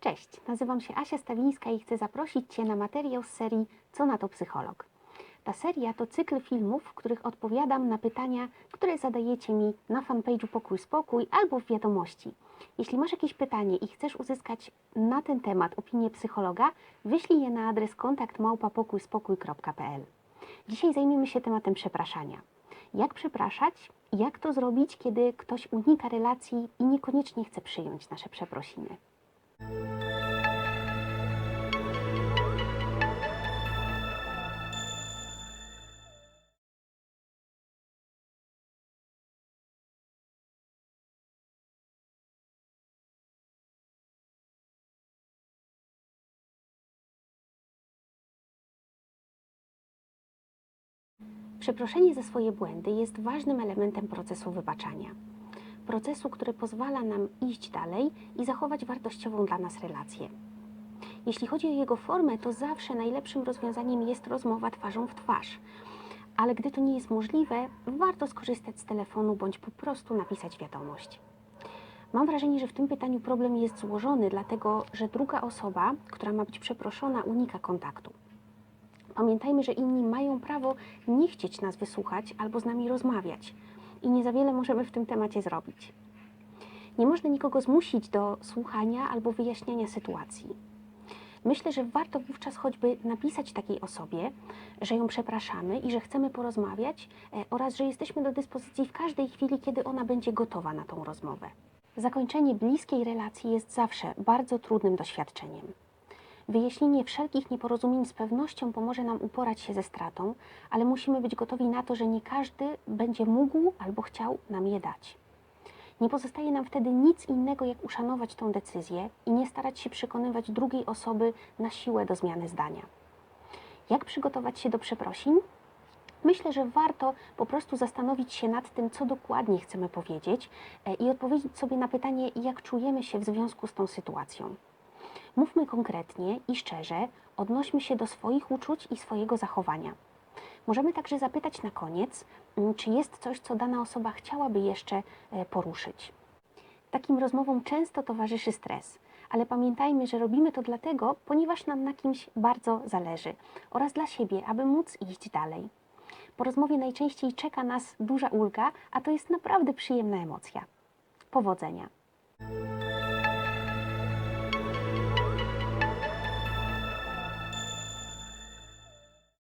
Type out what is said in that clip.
Cześć, nazywam się Asia Stawińska i chcę zaprosić Cię na materiał z serii Co na to psycholog. Ta seria to cykl filmów, w których odpowiadam na pytania, które zadajecie mi na fanpage'u Pokój Spokój albo w wiadomości. Jeśli masz jakieś pytanie i chcesz uzyskać na ten temat opinię psychologa, wyślij je na adres kontakt małpa-pokójspokój.pl. Dzisiaj zajmiemy się tematem przepraszania. Jak przepraszać jak to zrobić, kiedy ktoś unika relacji i niekoniecznie chce przyjąć nasze przeprosiny. Przeproszenie za swoje błędy jest ważnym elementem procesu wybaczania. Procesu, który pozwala nam iść dalej i zachować wartościową dla nas relację. Jeśli chodzi o jego formę, to zawsze najlepszym rozwiązaniem jest rozmowa twarzą w twarz. Ale gdy to nie jest możliwe, warto skorzystać z telefonu bądź po prostu napisać wiadomość. Mam wrażenie, że w tym pytaniu problem jest złożony, dlatego że druga osoba, która ma być przeproszona, unika kontaktu. Pamiętajmy, że inni mają prawo nie chcieć nas wysłuchać albo z nami rozmawiać i nie za wiele możemy w tym temacie zrobić. Nie można nikogo zmusić do słuchania albo wyjaśniania sytuacji. Myślę, że warto wówczas choćby napisać takiej osobie, że ją przepraszamy i że chcemy porozmawiać e, oraz że jesteśmy do dyspozycji w każdej chwili, kiedy ona będzie gotowa na tą rozmowę. Zakończenie bliskiej relacji jest zawsze bardzo trudnym doświadczeniem. Wyjaśnienie wszelkich nieporozumień z pewnością pomoże nam uporać się ze stratą, ale musimy być gotowi na to, że nie każdy będzie mógł albo chciał nam je dać. Nie pozostaje nam wtedy nic innego, jak uszanować tą decyzję i nie starać się przekonywać drugiej osoby na siłę do zmiany zdania. Jak przygotować się do przeprosin? Myślę, że warto po prostu zastanowić się nad tym, co dokładnie chcemy powiedzieć e, i odpowiedzieć sobie na pytanie, jak czujemy się w związku z tą sytuacją. Mówmy konkretnie i szczerze, odnośmy się do swoich uczuć i swojego zachowania. Możemy także zapytać na koniec, mm, czy jest coś, co dana osoba chciałaby jeszcze e, poruszyć. Takim rozmowom często towarzyszy stres, ale pamiętajmy, że robimy to dlatego, ponieważ nam na kimś bardzo zależy oraz dla siebie, aby móc iść dalej. Po rozmowie najczęściej czeka nas duża ulga, a to jest naprawdę przyjemna emocja. Powodzenia!